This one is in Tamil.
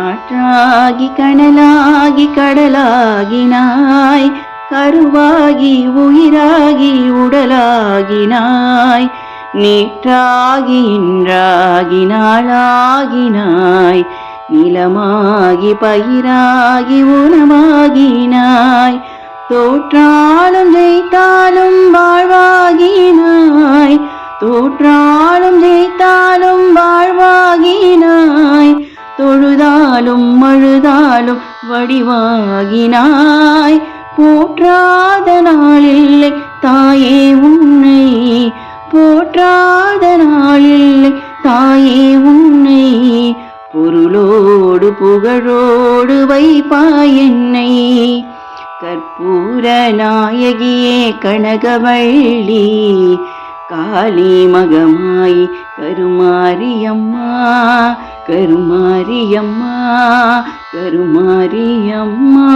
காற்றாகி கனலாகி கடலாகினாய் கருவாகி உயிராகி உடலாகினாய் நேற்றாகி இன்றாகி நாளாகினாய் நிலமாகி பயிராகி உணவாகினாய் தோற்றாலும் ஜெயித்தாலும் வாழ்வாகினாய் தோற்றா தொழுதாலும் வடிவாகினாய். போற்றாத நாளில்லை தாயே உன்னை. போற்றாத நாளில்லை தாயே உன்னை. பொருளோடு புகழோடு வைப்பாய் என்னை. கற்பூர நாயகியே கனகவள்ளி. காளி மகமாய் கருமாரியம்மா கருமாரியம்மா கருமாரியம்மா.